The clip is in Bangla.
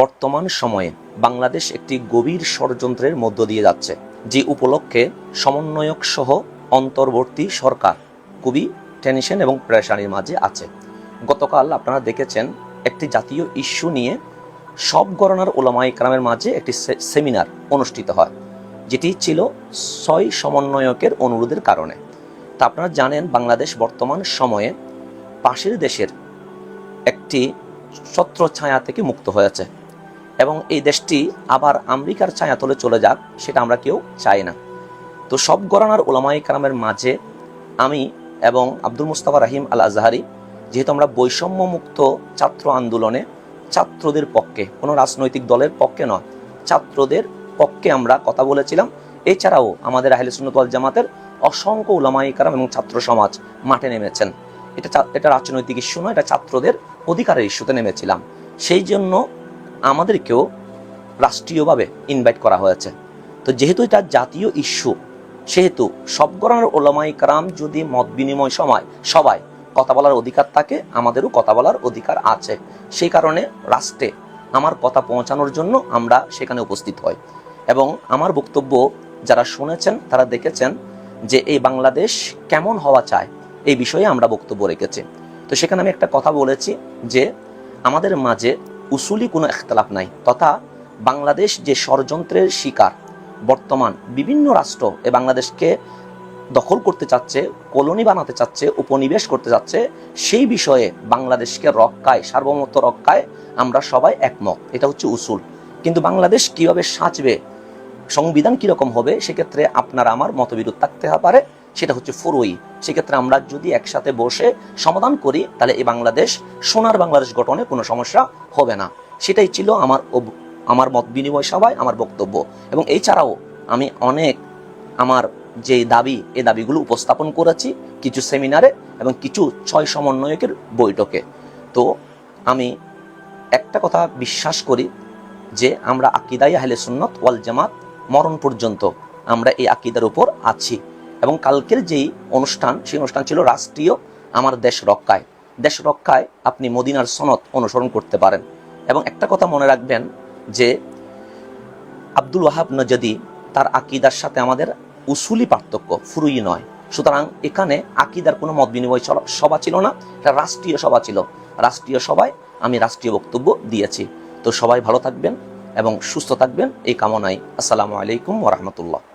বর্তমান সময়ে বাংলাদেশ একটি গভীর ষড়যন্ত্রের মধ্য দিয়ে যাচ্ছে, যে উপলক্ষে সমন্বয়ক সহ অন্তর্বর্তী সরকার খুবই টেনশন এবং প্রেশানির মাঝে আছে। গতকাল আপনারা দেখেছেন, একটি জাতীয় ইস্যু নিয়ে সব গণনার ওলামা ইকরামের মাঝে একটি সেমিনার অনুষ্ঠিত হয়, যেটি ছিল ছয় সমন্বয়কের অনুরোধের কারণে। তা আপনারা জানেন, বাংলাদেশ বর্তমান সময়ে পাশের দেশের একটি ছত্র ছায়া থেকে মুক্ত হয়েছে। এবং এই দেশটি আবার আমেরিকার ছায়াতলে চলে যাক, সেটা আমরা কেউ চাই না। তো সব গরানার ওলামাই কারামের মাঝে আমি এবং আব্দুল মুস্তাফা রাহিম আল আজহারি যেহেতু আমরা বৈষম্য মুক্ত ছাত্র আন্দোলনে ছাত্রদের পক্ষে, কোনো রাজনৈতিক দলের পক্ষে নয়, ছাত্রদের পক্ষে আমরা কথা বলেছিলাম। এছাড়াও আমাদের আহলে সুন্নত ওয়াল জামাতের অসংখ্য ওলামাই কারাম এবং ছাত্র সমাজ মাঠে নেমেছেন। এটা এটা রাজনৈতিক ইস্যু নয়, এটা ছাত্রদের অধিকারের ইস্যুতে নেমেছিলাম। সেই জন্য আমাদেরকেও রাষ্ট্রীয়ভাবে ইনভাইট করা হয়েছে। তো যেহেতু এটা জাতীয় ইস্যু সেহেতু সব গণার ওলামাই কারাম যদি মত বিনিময় সময় সবাই কথা বলার অধিকার থাকে, আমাদেরও কথা বলার অধিকার আছে। সেই কারণে রাষ্ট্রে আমার কথা পৌঁছানোর জন্য আমরা সেখানে উপস্থিত হই। এবং আমার বক্তব্য যারা শুনেছেন, তারা দেখেছেন যে এই বাংলাদেশ কেমন হওয়া চায়, এই বিষয়ে আমরা বক্তব্য রেখেছি। তো সেখানে আমি একটা কথা বলেছি যে আমাদের মাঝে উসুলি কোনো একতলাপ নাই, তথা বাংলাদেশ যে ষড়যন্ত্রের শিকার, বর্তমান বিভিন্ন রাষ্ট্র এ বাংলাদেশকে দখল করতে চাচ্ছে, কলোনি বানাতে চাচ্ছে, উপনিবেশ করতে চাচ্ছে, সেই বিষয়ে বাংলাদেশকে রক্ষায়, সার্বভৌমত্ব রক্ষায় আমরা সবাই একমত। এটা হচ্ছে উসুল। কিন্তু বাংলাদেশ কীভাবে সাঁচবে, সংবিধান কীরকম হবে, সেক্ষেত্রে আপনার আমার মতবিরোধ থাকতে পারে। সেটা হচ্ছে ফুরুই। সেক্ষেত্রে আমরা যদি একসাথে বসে সমাধান করি, তাহলে এই বাংলাদেশ, সোনার বাংলাদেশ গঠনে কোনো সমস্যা হবে না। সেটাই ছিল আমার আমার মত বিনিময় সভায় আমার বক্তব্য। এবং এছাড়াও আমি অনেক আমার যে দাবি এই দাবিগুলো উপস্থাপন করেছি কিছু সেমিনারে এবং কিছু ছয় সমন্বয়কের বৈঠকে। তো আমি একটা কথা বিশ্বাস করি যে আমরা আকিদাই আহলে সুন্নত ওয়াল জামাত মরণ পর্যন্ত আমরা এই আকিদার উপর আছি। এবং কালকের যেই অনুষ্ঠান, সেই অনুষ্ঠান ছিল রাষ্ট্রীয় আমার দেশ রক্ষায়। দেশ রক্ষায় আপনি মদিনার সনদ অনুসরণ করতে পারেন। এবং একটা কথা মনে রাখবেন যে আব্দুল ওয়াহাব নজদি তার আকিদার সাথে আমাদের উসুলি পার্থক্য, ফুরুই নয়। সুতরাং এখানে আকিদার কোনো মত বিনিময় সভা ছিল না, এটা রাষ্ট্রীয় সভা ছিল। রাষ্ট্রীয় সভায় আমি রাষ্ট্রীয় বক্তব্য দিয়েছি। তো সবাই ভালো থাকবেন এবং সুস্থ থাকবেন, এই কামনায় আসসালামু আলাইকুম ওরহমতুল্লাহ